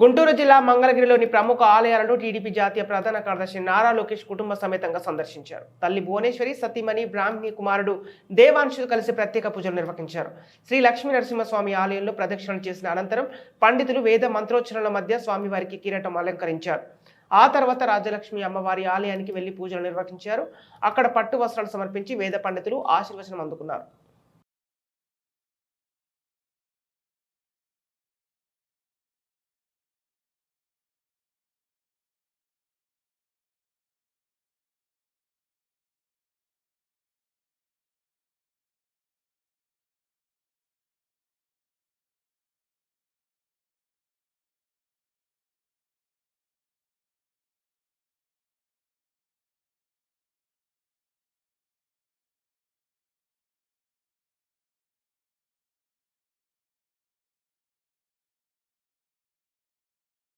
గుంటూరు జిల్లా మంగళగిరిలోని ప్రముఖ ఆలయాలను టీడీపీ జాతీయ ప్రధాన కార్యదర్శి నారా లోకేష్ కుటుంబ సమేతంగా సందర్శించారు. తల్లి భువనేశ్వరి సతీమణి బ్రాహ్మణి కుమారుడు దేవాంశు కలిసి ప్రత్యేక పూజలు నిర్వహించారు. శ్రీ లక్ష్మీ నరసింహస్వామి ఆలయంలో ప్రదక్షిణలు చేసిన అనంతరం పండితులు వేద మంత్రోచ్చరణల మధ్య స్వామివారికి కిరీటం అలంకరించారు. ఆ తర్వాత రాజలక్ష్మి అమ్మవారి ఆలయానికి వెళ్ళి పూజలు నిర్వహించారు. అక్కడ పట్టు వస్త్రాలు సమర్పించి వేద పండితులు ఆశీర్వచనం అందుకున్నారు.